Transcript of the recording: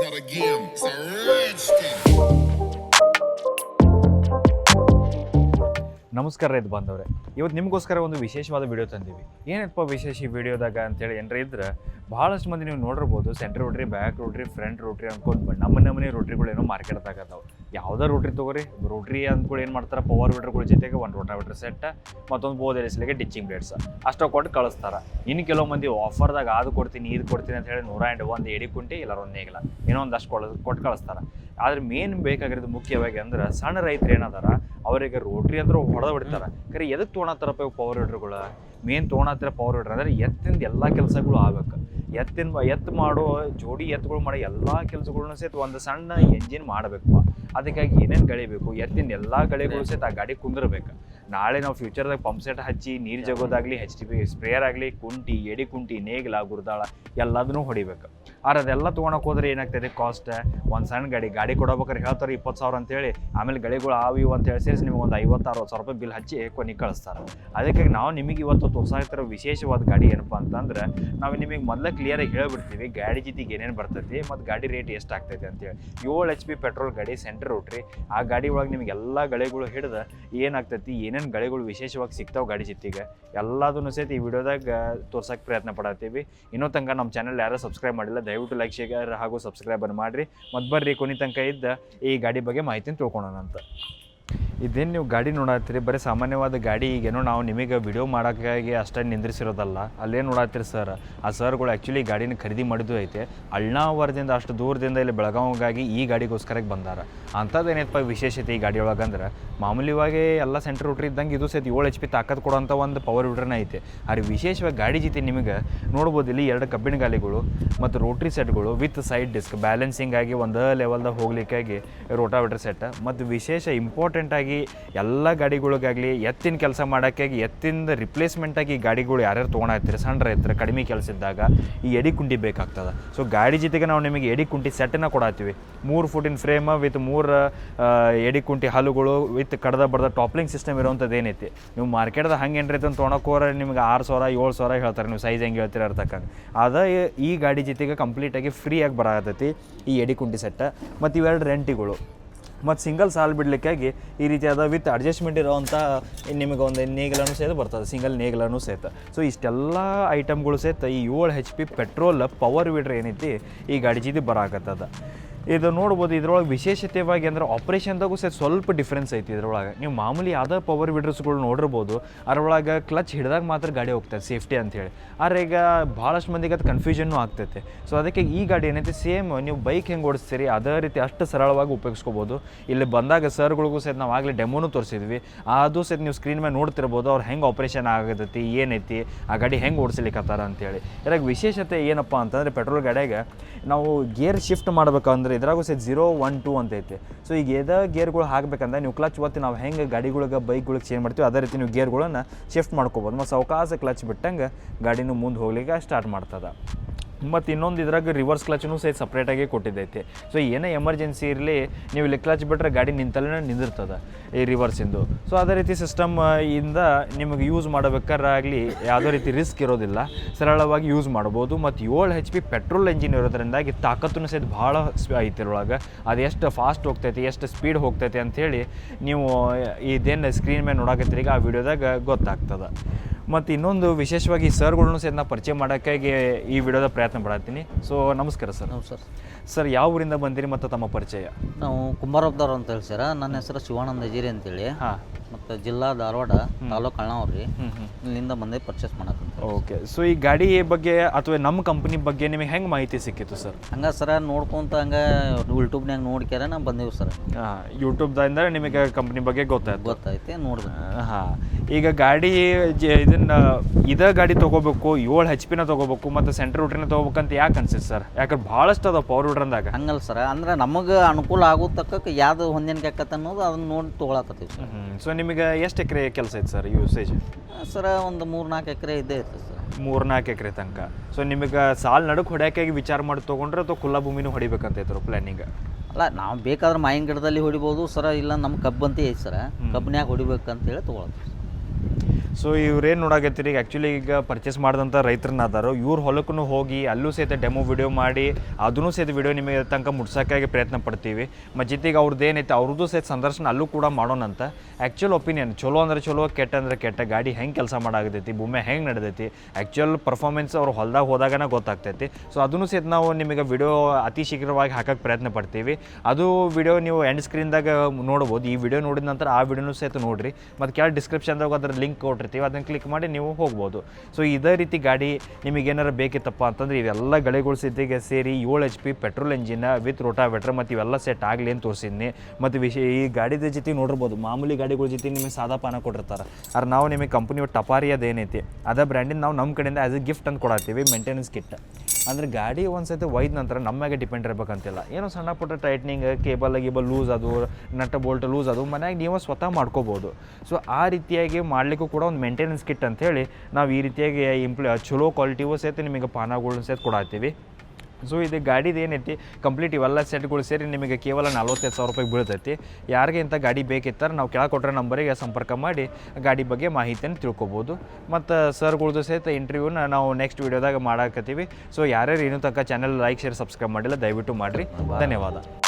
not a game, it's a rich thing. ನಮಸ್ಕಾರ ರೈತ ಬಾಂಧವ್ರೆ ಇವತ್ತು ನಿಮಗೋಸ್ಕರ ಒಂದು ವಿಶೇಷವಾದ ವಿಡಿಯೋ ತಂದೀವಿ. ಏನಪ್ಪ ವಿಶೇಷ ಈ ವಿಡಿಯೋದಾಗ ಅಂತೇಳಿ ಏನರ ಇದ್ರೆ ಭಾಳಷ್ಟು ಮಂದಿ ನೀವು ನೋಡಿರ್ಬೋದು centre rotary back rotary front rotary ಅಂದ್ಕೊಂಡು ನಮ್ಮ ನಮ್ಮನೆ ರೋಟ್ರಿಗಳು ಏನೋ ಮಾರ್ಕೆಟ್ದಾಗ ಅದಾವೆ. ಯಾವುದೇ ರೋಟ್ರಿ ತೊಗೋರಿ. ರೋಟ್ರಿ ಅಂದ್ಕೊಂಡು ಏನು ಮಾಡ್ತಾರೆ? ಪವರ್ ವಿಡ್ರ್ಗಳ ಜೊತೆಗೆ ಒಂದು ರೋಟಾವೀಟ್ರ್ ಸೆಟ್ ಮತ್ತೊಂದು ಬೋದ್ ಡಿಚಿಂಗ್ ಡಿಚ್ಚಿಂಗ್ ಬ್ಲೇಡ್ಸ್ ಅಷ್ಟು ಕೊಟ್ಟು ಕಳಿಸ್ತಾರೆ. ಇನ್ನು ಕೆಲವು ಮಂದಿ ಆಫರ್ದಾಗ ಅದು ಕೊಡ್ತೀನಿ ಇದು ಕೊಡ್ತೀನಿ ಅಂತ ಹೇಳಿ ನೂರ ಆ್ಯಂಡ್ ಒಂದು ಎಡಿ ಕುಂಟಿ ಇಲ್ಲ ಒಂದೇ ಇಲ್ಲ ಏನೋ ಒಂದಷ್ಟು ಕೊಡ ಕೊಟ್ಟು ಕಳಿಸ್ತಾರೆ. ಆದ್ರೆ ಮೇನ್ ಬೇಕಾಗಿರೋದು ಮುಖ್ಯವಾಗಿ ಅಂದ್ರೆ ಸಣ್ಣ ರೈತರು ಏನದಾರ ಅವರಿಗೆ ರೋಟ್ರಿ ಅಂದ್ರೆ ಹೊಡೆದ ಬಿಡ್ತಾರೆ. ಕರೆ ಎದಕ್ಕೆ ತೊಗೊಳತ್ತಾರಪ್ಪ ಪವರ್ ವಿಡ್ರ್ಗಳು ಮೇನ್ ತೊಗೊಳತ್ತಿರ ಪವರ್ ವಿಡ್ರ್ ಅಂದ್ರೆ ಎತ್ತಿಂದ ಎಲ್ಲ ಕೆಲಸಗಳು ಆಗ್ಬೇಕು. ಎತ್ತಿನ ಎತ್ತು ಮಾಡೋ, ಜೋಡಿ ಎತ್ತುಗಳು ಮಾಡೋ ಎಲ್ಲ ಕೆಲಸಗಳನ್ನ ಸಹಿತ ಒಂದು ಸಣ್ಣ ಎಂಜಿನ್ ಮಾಡಬೇಕು. ಅದಕ್ಕಾಗಿ ಏನೇನು ಗಳಿಬೇಕು ಎತ್ತಿನ ಎಲ್ಲ ಗಳಿಗಳು ಸಹಿತ ಆ ಗಾಡಿ ಕುಂದಿರ್ಬೇಕು. ನಾಳೆ ನಾವು ಫ್ಯೂಚರ್ದಾಗ ಪಂಪ್ ಸೆಟ್ ಹಚ್ಚಿ, ನೀರು ಜಗೋದಾಗ್ಲಿ ಹೆಚ್ ಟಿ ಪಿ ಸ್ಪ್ರೇಯರ್ ಆಗಲಿ, ಕುಂಟಿ, ಎಡಿ ಕುಂಟಿ, ನೇಗಿಲ, ಗುರ್ದಾಳ ಎಲ್ಲದನ್ನೂ ಹೊಡಿಬೇಕು. ಆದ್ರೆ ಅದೆಲ್ಲ ತೊಗೊಳಕ್ ಹೋದ್ರೆ ಏನಾಗ್ತದೆ ಕಾಸ್ಟ್ ಒಂದು ಸಣ್ಣ ಗಾಡಿ ಗಾಡಿ ಕೊಡಬೇಕಾದ್ರೆ ಹೇಳ್ತಾರೆ ಇಪ್ಪತ್ತು ಸಾವಿರ ಅಂತೇಳಿ. ಆಮೇಲೆ ಗಳಿಗಳು ಆವು ಇವು ಅಂತ ಹೇಳಿ ಸೇರಿಸಿ ನಿಮಗೆ ಒಂದು ಐವತ್ತು, ಅರವತ್ತು ಸಾವಿರ ರೂಪಾಯಿ ಬಿಲ್ ಹಚ್ಚಿ ಕೊನೆ ಕಳಿಸ್ತಾರೆ. ಅದಕ್ಕಾಗಿ ನಾವು ನಿಮಗೆ ಇವತ್ತು ತೋರ್ಸಾಕ್ತಿರೋ ವಿಶೇಷವಾದ ಗಾಡಿ ಏನಪ್ಪ ಅಂತಂದ್ರೆ, ನಾವು ನಿಮಗೆ ಮೊದಲೇ ಕ್ಲಿಯರಾಗಿ ಹೇಳ್ಬಿಡ್ತೀವಿ ಗಾಡಿ ಜೊತೆಗೆ ಏನೇನು ಬರ್ತೈತಿ ಮತ್ತು ಗಾಡಿ ರೇಟ್ ಎಷ್ಟು ಆಗ್ತೈತಿ ಅಂತೇಳಿ ಏಳು ಎಚ್ ಪಿ ಪೆಟ್ರೋಲ್ ಗಾಡಿ ಸೆಂಟ್ರ್ ರೋಟ್ರಿ ಆ ಗಾಡಿ ಒಳಗೆ ನಿಮಗೆ ಎಲ್ಲ ಗಳಿಗಳು ಹಿಡಿದು ಏನಾಗ್ತೈತಿ ಏನೇನು ಗಳಿಗಳು ವಿಶೇಷವಾಗಿ ಸಿಗ್ತಾವೆ ಗಾಡಿ ಜೊತೆಗೆ, ಎಲ್ಲದನ್ನು ಸಹಿತ ಈ ವಿಡಿಯೋದಾಗ ತೋರ್ಸೋಕೆ ಪ್ರಯತ್ನ ಪಡತ್ತೀವಿ ಇನ್ನೂ ತನಕ ನಮ್ಮ ಚಾನಲ್ ಯಾರೂ ಸಬ್ಸ್ಕ್ರೈಬ್ ಮಾಡಿಲ್ಲ, ದಯವಿಟ್ಟು ಲೈಕ್ ಶೇರ್ ಹಾಗೂ ಸಬ್ಸ್ಕ್ರೈಬರ್ ಮಾಡಿರಿ. ಮತ್ತು ಬರ್ರಿ ಕೊನೆ ತನಕ ಇದ್ದ ಈ ಗಾಡಿ ಬಗ್ಗೆ ಮಾಹಿತಿನ ತಿಳ್ಕೊಳೋಣ ಅಂತ. ಇದೇನು ನೀವು ಗಾಡಿ ನೋಡತ್ತೀರಿ? ಬರೀ ಸಾಮಾನ್ಯವಾದ ಗಾಡಿ ಈಗೇನೋ ನಾವು ನಿಮಗೆ ವಿಡಿಯೋ ಮಾಡೋಕ್ಕಾಗಿ ಅಷ್ಟೇ ನಿಂದ್ರಿಸಿರೋದಲ್ಲ. ಅಲ್ಲೇ ನೋಡತ್ತೀರಿ ಸರ್ ಆ ಸರ್ಗಳು ಆ್ಯಕ್ಚುಲಿ ಗಾಡಿನ ಖರೀದಿ ಮಾಡಿದ್ದು ಐತೆ. ಅಳ್ನಾವರದಿಂದ, ಅಷ್ಟು ದೂರದಿಂದ ಇಲ್ಲಿ ಬೆಳಗಾವಿಗಾಗಿ ಈ ಗಾಡಿಗೋಸ್ಕರ ಬಂದಾರ. ಅಂಥದ್ದು ಏನೈತಪ್ಪ ವಿಶೇಷತೆ ಈ ಗಾಡಿ ಒಳಗಂದ್ರೆ ಮಾಮೂಲಿವಾಗಿ ಎಲ್ಲ ಸೆಂಟ್ರ್ ರೋಟ್ರಿ ಇದ್ದಂಗೆ ಇದು ಸಹಿತ ಏಳು ಎಚ್ ಪಿ ತಾಕತ್ ಕೊಡೋಂಥ ಒಂದು ಪವರ್ ವಿಡ್ರನ ಐತೆ. ಆದರೆ ವಿಶೇಷವಾಗಿ ಗಾಡಿ ಜೊತೆ ನಿಮಗೆ ನೋಡ್ಬೋದು ಇಲ್ಲಿ ಎರಡು ಕಬ್ಬಿಣ ಗಾಲಿಗಳು ಮತ್ತು ರೋಟ್ರಿ ಸೆಟ್ಗಳು ವಿತ್ ಸೈಡ್ ಡಿಸ್ಕ್ ಬ್ಯಾಲೆನ್ಸಿಂಗ್ ಆಗಿ ಒಂದು ಲೆವೆಲ್ದಾಗ ಹೋಗ್ಲಿಕ್ಕಾಗಿ ರೋಟಾವಿಟ್ರ್ ಸೆಟ್ ಮತ್ತು ವಿಶೇಷ ಇಂಪಾರ್ಟೆಂಟ್ ಆಗಿ ಎಲ್ಲ ಗಾಡಿಗಳಿಗಾಗಲಿ ಎತ್ತಿನ ಕೆಲಸ ಮಾಡೋಕ್ಕೆ ಎತ್ತಿಂದ ರಿಪ್ಲೇಸ್ಮೆಂಟ್ ಆಗಿ ಈ ಗಾಡಿಗಳು ಯಾರ್ಯಾರು ತೊಗೊಂಡಾಗ್ತೀರಿ ಸಣ್ಣ ರೈತರು ಕಡಿಮೆ ಕೆಲಸ ಇದ್ದಾಗ ಈ ಎಡಿ ಕುಂಟಿ ಬೇಕಾಗ್ತದೆ. ಸೊ ಗಾಡಿ ಜೊತೆಗೆ ನಾವು ನಿಮಗೆ ಎಡಿ ಕುಂಟಿ ಸೆಟ್ಟನ್ನ ಕೊಡತ್ತೀವಿ. ಮೂರು ಫುಟಿನ ಫ್ರೇಮ್ ವಿತ್ ಮೂರು ಎಡಿ ಕುಂಟಿ ಹಲ್ಲುಗಳು ವಿತ್ ಕಡ್ದ ಬಡ್ದ ಟಾಪ್ಲಿಂಗ್ ಸಿಸ್ಟಮ್ ಇರುವಂಥದ್ದು ಏನೈತಿ. ನೀವು ಮಾರ್ಕೆಟ್ದಾಗ ಹಂಗೆ ಏನ್ರಿ ಅಂತ ತೊಗೊಳಕ್ಕೆ ನಿಮ್ಗೆ ಆರು ಸಾವಿರ, ಏಳು ಸಾವಿರ ಹೇಳ್ತಾರೆ. ನೀವು ಸೈಜ್ ಹೆಂಗೆ ಹೇಳ್ತೀರ ಇರ್ತಕ್ಕಂಗೆ ಅದು ಈ- ಈ ಗಾಡಿ ಜೊತೆಗೆ ಕಂಪ್ಲೀಟಾಗಿ ಫ್ರೀಯಾಗಿ ಬರತೈತಿ ಈ ಎಡಿ ಕುಂಟಿ ಸೆಟ್ಟ ಮತ್ತು ಇವೆರಡು ರೆಂಟಿಗಳು ಮತ್ತು ಸಿಂಗಲ್ ಸಾಲ್ ಬಿಡಲಿಕ್ಕಾಗಿ ಈ ರೀತಿಯಾದ ವಿತ್ ಅಡ್ಜಸ್ಟ್ಮೆಂಟ್ ಇರೋವಂಥ ನಿಮಗೆ ಒಂದು ನೇಗಲನ್ನು ಸಹಿತ ಬರ್ತದೆ ಸಿಂಗಲ್ ನೇಗಲನ್ನು ಸಹಿತ. ಸೊ ಇಷ್ಟೆಲ್ಲ ಐಟಮ್ಗಳು ಸಹಿತ ಈ ಏಳು H P petrol power weeder ಏನೈತಿ ಈ ಗಾಡಿ ಜೀದಿ ಬರಾಕತ್ತದ. ಇದು ನೋಡ್ಬೋದು, ಇದ್ರೊಳಗೆ ವಿಶೇಷತೆವಾಗಿ ಅಂದ್ರೆ ಆಪ್ರೇಷನ್ದಾಗೂ ಸಹ ಸ್ವಲ್ಪ ಡಿಫ್ರೆನ್ಸ್ ಐತಿ ಇದ್ರೊಳಗೆ. ನೀವು ಮಾಮೂಲಿ ಯಾವುದೇ ಪವರ್ ವಿಡ್ರಸ್ಗಳು ನೋಡಿರ್ಬೋದು, ಅದ್ರೊಳಗೆ ಕ್ಲಚ್ ಹಿಡಿದಾಗ ಮಾತ್ರ ಗಾಡಿ ಹೋಗ್ತದೆ ಸೇಫ್ಟಿ ಅಂತೇಳಿ ಆದ್ರೆ ಈಗ ಭಾಳಷ್ಟು ಮಂದಿಗೆ ಅದು ಕನ್ಫ್ಯೂಷನ್ನು ಆಗ್ತೈತೆ. ಸೊ ಅದಕ್ಕೆ ಈ ಗಾಡಿ ಏನೈತಿ ಸೇಮ್ ನೀವು ಬೈಕ್ ಹೆಂಗೆ ಓಡಿಸ್ತೀರಿ, ಅದೇ ರೀತಿ ಅಷ್ಟು ಸರಳವಾಗಿ ಉಪಯೋಗಿಸ್ಕೋಬೋದು. ಇಲ್ಲಿ ಬಂದಾಗ ಸರ್ಗಳಿಗೂ ಸಹಿತ ನಾವು ಆಗಲೇ ಡೆಮೋನು ತೋರಿಸಿದ್ವಿ. ಅದು ಸಹಿತ ನೀವು ಸ್ಕ್ರೀನ್ ಮೇಲೆ ನೋಡ್ತಿರ್ಬೋದು, ಅವ್ರು ಹೆಂಗೆ ಆಪ್ರೇಷನ್ ಆಗತೈತಿ, ಏನೈತಿ, ಆ ಗಾಡಿ ಹೆಂಗೆ ಓಡಿಸ್ಲಿಕ್ಕತ್ತಾರ ಅಂತೇಳಿ ಇದ್ರಾಗ ವಿಶೇಷತೆ ಏನಪ್ಪ ಅಂತಂದರೆ ಪೆಟ್ರೋಲ್ ಗಾಡಿಯಾಗ ನಾವು ಗೇರ್ ಶಿಫ್ಟ್ ಮಾಡ್ಬೇಕಂದ್ರೆ ಇದ್ರಾಗೂ ಸಹಿತ ಜೀರೋ ಒನ್ ಟೂ ಅಂತ ಐತೆ. ಸೊ ಈಗ ಎದ ಗೇರ್ಗಳು ಹಾಕ್ಬೇಕಂದ್ರೆ ನೀವು ಕ್ಲಚ್ ಒತ್ತಿ ನಾವು ಹೆಂಗೆ ಗಾಡಿಗಳಿಗೆ, ಬೈಕ್ಗಳಿಗೆ ಚೇಂಜ್ ಮಾಡ್ತೀವಿ ಅದೇ ರೀತಿ ನೀವು ಗೇರ್ಗಳನ್ನು ಶಿಫ್ಟ್ ಮಾಡ್ಕೋಬೋದು. ಮತ್ತು ಸಾವಕಾಶ ಕ್ಲಚ್ ಬಿಟ್ಟಂಗೆ ಗಾಡಿನೂ ಮುಂದೆ ಹೋಗ್ಲಿಕ್ಕೆ ಸ್ಟಾರ್ಟ್ ಮಾಡ್ತದೆ. ಮತ್ತು ಇನ್ನೊಂದು ಇದ್ರಾಗ ರಿವರ್ಸ್ ಕ್ಲಚ್ನೂ ಸಹಿತ ಸಪ್ರೇಟಾಗಿ ಕೊಟ್ಟಿದ್ದೈತೆ. ಸೊ ಏನೇ ಎಮರ್ಜೆನ್ಸಿ ಇರಲಿ, ನೀವು ಇಲ್ಲಿ ಕ್ಲಚ್ ಬಿಟ್ಟರೆ ಗಾಡಿ ನಿಂತಲ್ಲೇ ನಿಂದಿರ್ತದೆ ಈ ರಿವರ್ಸಿಂದು ಸೊ ಅದೇ ರೀತಿ ಸಿಸ್ಟಮ್ ಇಂದ ನಿಮಗೆ ಯೂಸ್ ಆಗಲಿ ಯಾವುದೇ ರೀತಿ ರಿಸ್ಕ್ ಇರೋದಿಲ್ಲ. ಸರಳವಾಗಿ ಯೂಸ್ ಮಾಡ್ಬೋದು ಮತ್ತು ಏಳು ಹೆಚ್ ಪಿ ಪೆಟ್ರೋಲ್ ಎಂಜಿನ್ ಇರೋದ್ರಿಂದಾಗಿ ತಾಕತ್ತೂ ಸಹಿತ ಭಾಳ ಐತಿ ಇದ್ರೊಳಗೆ. ಅದು ಎಷ್ಟು ಫಾಸ್ಟ್ ಹೋಗ್ತೈತಿ, ಎಷ್ಟು ಸ್ಪೀಡ್ ಹೋಗ್ತೈತಿ ಅಂಥೇಳಿ ನೀವು ಇದೇನು ಸ್ಕ್ರೀನ್ ಮೇಲೆ ನೋಡಕತ್ತೀರಿ ಆ ವಿಡಿಯೋದಾಗ ಗೊತ್ತಾಗ್ತದೆ. ಮತ್ತು ಇನ್ನೊಂದು ವಿಶೇಷವಾಗಿ ಸರ್ಗಳನ್ನು ಸಹ ಪರಿಚಯ ಮಾಡೋಕ್ಕಾಗಿ ಈ ವಿಡಿಯೋದ ಪ್ರಯತ್ನ ಪಡತ್ತೀನಿ. ಸೊ ನಮಸ್ಕಾರ ಸರ್. ನಮಸ್ಕಾರ ಸರ್. ಸರ್ ಯಾವ ಊರಿಂದ ಬಂದಿರಿ ಮತ್ತು ತಮ್ಮ ಪರಿಚಯ? ನಾವು ಕುಂಬಾರಬ್ದವ್ರು ಅಂತ ಹೇಳಿ ಸರ್. ನನ್ನ ಹೆಸರು ಶಿವಾನಂದ ಅಜೀರಿ ಅಂತೇಳಿ. ಹಾಂ. ಮತ್ತು ಜಿಲ್ಲಾ ಧಾರವಾಡ ತಾಲೂಕು ಹ್ಞೂ ಇಲ್ಲಿಂದ ಬಂದೆ ಪರ್ಚೇಸ್ ಮಾಡಕ್ಕಂತ ಓಕೆ ಸೊ ಈ ಗಾಡಿ ಬಗ್ಗೆ ಅಥವಾ ನಮ್ಮ ಕಂಪ್ನಿ ಬಗ್ಗೆ ನಿಮಗೆ ಹೆಂಗೆ ಮಾಹಿತಿ ಸಿಕ್ಕಿತ್ತು ಸರ್ ಹಂಗೆ ಸರ ನೋಡ್ಕೊಂತ ಹಂಗೆ ಯೂಟ್ಯೂಬ್ನಾಗ ನೋಡ್ಕ್ಯಾರ ನಾವು ಬಂದೇವು ಸರ್. ಹಾಂ ಯೂಟ್ಯೂಬ್ದಿಂದ ನಿಮಗೆ ಕಂಪ್ನಿ ಬಗ್ಗೆ ಗೊತ್ತಾಯ್ತು. ಗೊತ್ತೈತೆ ನೋಡಿದೆ ಹಾಂ ಈಗ ಗಾಡಿ ಜ ಇದನ್ನ ಇದ ಗಾಡಿ ತೊಗೋಬೇಕು ಏಳು ಹೆಚ್ ಪಿನ ತೊಗೋಬೇಕು ಮತ್ತು ಸೆಂಟ್ರ್ ರೂಟ್ರಿನ ತೊಗೋಬೇಕಂತ ಯಾಕೆ ಅನ್ಸಿತ್ತು ಸರ್ ಯಾಕಂದ್ರೆ ಭಾಳಷ್ಟು ಅದ ಪವರ್ ರೂಟ್ರಂದಾಗ ಹಂಗಲ್ಲ ಸರ. ಅಂದ್ರೆ ನಮಗೆ ಅನುಕೂಲ ಆಗೋ ತಕ್ಕ ಯಾವ್ದು ಹೊಂದಾಣಿಕೆ ಆಕತ್ತೆ ಅನ್ನೋದು ಅದನ್ನ ನೋಡಿ ತೊಗೊಳಕತ್ತೀವಿ ಸರ್. ಸೊ ನಿಮಗೆ ಎಷ್ಟು ಎಕರೆ ಕೆಲಸ ಐತೆ ಸರ್ ಯೂಸೇಜ್ ಸರ ಒಂದು ಮೂರು ನಾಲ್ಕು ಎಕರೆ ಇದ್ದೇ ಸರ್ ಮೂರ್ನಾಲ್ಕು ಎಕರೆ ತನಕ. ಸೊ ನಿಮಗೆ ಸಾಲ ನಡಕ್ಕೆ ಹೊಡ್ಯಾಕಾಗಿ ವಿಚಾರ ಮಾಡಿ ತೊಗೊಂಡ್ರೆ ಅಥವಾ ಕುಲ್ಲ ಭೂಮಿನೂ ಹೊಡಿಬೇಕಂತ ಪ್ಲಾನಿಂಗ್ ಪ್ಲ್ಯಾನಿಂಗ್ ಅಲ್ಲ ನಾವು ಬೇಕಾದ್ರೆ ಮಾಯಿನ ಗಿಡದಲ್ಲಿ ಹೊಡಿಬೋದು ಸರ ಇಲ್ಲ ನಮ್ಮ ಕಬ್ಬಂತೆ ಐತೆ ಸರ. ಕಬ್ಬನ್ಯಾಗ ಹೊಡಿಬೇಕಂತ ಹೇಳಿ ತೊಗೊಳತ್ತೀವಿ ಸೊ ಇವ್ರೇನು ನೋಡಾಕತ್ತೀರಿ? ಈಗ ಆ್ಯಕ್ಚುಲಿ ಈಗ ಪರ್ಚೇಸ್ ಮಾಡಿದಂಥ ರೈತರನ್ನ ಅದಾರು ಇವ್ರ ಹೊಲಕ್ಕೂ ಹೋಗಿ ಅಲ್ಲೂ ಸಹಿತ ಡೆಮೋ ವಿಡಿಯೋ ಮಾಡಿ, ಅದನ್ನೂ ಸಹಿತ ವಿಡಿಯೋ ನಿಮಗೆ ತನಕ ಮುಟ್ಸೋಕ್ಕಾಗಿ ಪ್ರಯತ್ನ ಪಡ್ತೀವಿ. ಮತ್ತು ಜೊತೆಗೆ ಅವ್ರದ್ದು ಏನೈತೆ ಅವ್ರದ್ದು ಸಹಿತ ಸಂದರ್ಶನ ಅಲ್ಲೂ ಕೂಡ ಮಾಡೋಣಂತ. ಆ್ಯಕ್ಚುಲ್ ಒಪಿನಿಯನ್ ಚಲೋ ಅಂದರೆ ಚಲೋ, ಕೆಟ್ಟ ಅಂದರೆ ಕೆಟ್ಟ, ಗಾಡಿ ಹೆಂಗೆ ಕೆಲಸ ಮಾಡಾಗತೈತಿ ಭೂಮಿ ಹೆಂಗೆ ನಡೆದೈತಿ ಆ್ಯಕ್ಚುಯಲ್ ಪರ್ಫಾರ್ಮೆನ್ಸ್ ಅವ್ರು ಹೊಲ್ದಾಗ ಹೋದಾಗನೇ ಗೊತ್ತಾಗ್ತೈತಿ. ಸೊ ಅದನ್ನು ಸಹಿತ ನಾವು ನಿಮಗೆ ವಿಡಿಯೋ ಅತಿ ಶೀಘ್ರವಾಗಿ ಹಾಕೋಕ್ಕೆ ಪ್ರಯತ್ನ ಪಡ್ತೀವಿ. ಅದು ವಿಡಿಯೋ ನೀವು ಎಂಡ್ ಸ್ಕ್ರೀನ್ದಾಗ ನೋಡ್ಬೋದು. ಈ ವಿಡಿಯೋ ನೋಡಿದ ನಂತರ ಆ ವಿಡಿಯೋನೂ ಸಹಿತ ನೋಡಿರಿ. ಮತ್ತು ಕೆಳ ಡಿಸ್ಕ್ರಿಪ್ಷನ್ದಾಗ ಅದರ ಲಿಂಕ್ ಕೊಟ್ಟಿರ್ತೀವಿ, ಅದನ್ನು ಕ್ಲಿಕ್ ಮಾಡಿ ನೀವು ಹೋಗ್ಬೋದು. ಸೊ ಇದೇ ರೀತಿ ಗಾಡಿ ನಿಮಗೆ ಏನಾರು ಬೇಕಿತ್ತಪ್ಪ ಅಂತಂದ್ರೆ ಇವೆಲ್ಲ ಗಳಿಗಳು ಸಿದ್ದಿಗೆ ಸೇರಿ ಏಳು H P petrol engine with rotavator ಮತ್ತು ಇವೆಲ್ಲ ಸೆಟ್ ಆಗಲಿ ಅಂತ ತೋರಿಸಿದ್ನಿ. ಮತ್ತು ವಿಷಯ ಈ ಗಾಡಿದ ಜೊತೆ ನೋಡಿರ್ಬೋದು, ಮಾಮೂಲಿ ಗಾಡಿಗಳ ಜೊತೆ ನಿಮಗೆ ಸಾದಾ ಪಾನ ಕೊಟ್ಟಿರ್ತಾರೆ. ಆದ್ರೆ ನಾವು ನಿಮಗೆ ಕಂಪ್ನಿ ಟಪಾರಿ ಅದೇನೈತಿ ಅದ ಬ್ರ್ಯಾಂಡಿನ ನಾವು ನಮ್ಮ ಕಡೆಯಿಂದ ಆ್ಯಸ್ ಎ ಗಿಫ್ಟ್ ಅಂತ ಕೊಡತ್ತೀವಿ ಮೇಂಟೆನೆನ್ಸ್ ಕಿಟ್ ಅಂದ್ರೆ ಗಾಡಿ ಒಂದು ಸತಿ ಒಯ್ದ ನಂತರ ನಮ್ಮ ಮ್ಯಾಗೆ ಡಿಪೆಂಡ್ ಇರಬೇಕಂತಿಲ್ಲ. ಏನೋ ಸಣ್ಣ ಪುಟ್ಟ ಟೈಟ್ನಿಂಗ್ ಕೇಬಲ್ ಗೀಬಲ್ ಲೂಸ್ ಅದು ನಟ್ ಬೋಲ್ಟ್ ಲೂಸ್ ಅದು, ಮನೆಯಾಗ ನೀವು ಸ್ವತಃ ಮಾಡ್ಕೋಬೋದು. ಸೊ ಆ ರೀತಿಯಾಗಿ ಮಾಡಲಿಕ್ಕೂ ಕೂಡ ಒಂದು ಮೇಂಟೆನೆನ್ಸ್ ಕಿಟ್ ಅಂತೇಳಿ ನಾವು ಈ ರೀತಿಯಾಗಿ ಇಂಪ್ಲ ಚಲೋ ಕ್ವಾಲಿಟಿಗೂ ಸಹಿತ ನಿಮಗೆ ಪಾನಗಳನ್ನ ಸಹಿತ ಕೊಡತ್ತೀವಿ ಸೊ ಇದು ಗಾಡಿದು ಏನೈತಿ ಕಂಪ್ಲೀಟ್ ಇವೆಲ್ಲ ಸೆಟ್ಗಳು ಸೇರಿ ನಿಮಗೆ ಕೇವಲ ನಲ್ವತ್ತೈದು ಸಾವಿರ ರೂಪಾಯಿ ಬೀಳ್ತೈತಿ. ಯಾರಿಗೆ ಇಂಥ ಗಾಡಿ ಬೇಕಿತ್ತಾರೆ ನಾವು ಕೆಳಗೆ ಕೊಟ್ಟರೆ ನಂಬರಿಗೆ ಸಂಪರ್ಕ ಮಾಡಿ ಗಾಡಿ ಬಗ್ಗೆ ಮಾಹಿತಿಯನ್ನು ತಿಳ್ಕೊಬೋದು. ಮತ್ತು ಸರ್ಗಳ್ದು ಸಹಿತ ಇಂಟರ್ವ್ಯೂನ ನಾವು ನೆಕ್ಸ್ಟ್ ವೀಡಿಯೋದಾಗ ಮಾಡಾಕತ್ತೀವಿ. ಸೊ ಯಾರ್ಯಾರು ಇನ್ನೂ ತನಕ ಚಾನಲ್ ಲೈಕ್ ಶೇರ್ ಸಬ್ಸ್ಕ್ರೈಬ್ ಮಾಡಿಲ್ಲ ದಯವಿಟ್ಟು ಮಾಡಿರಿ. ಧನ್ಯವಾದ.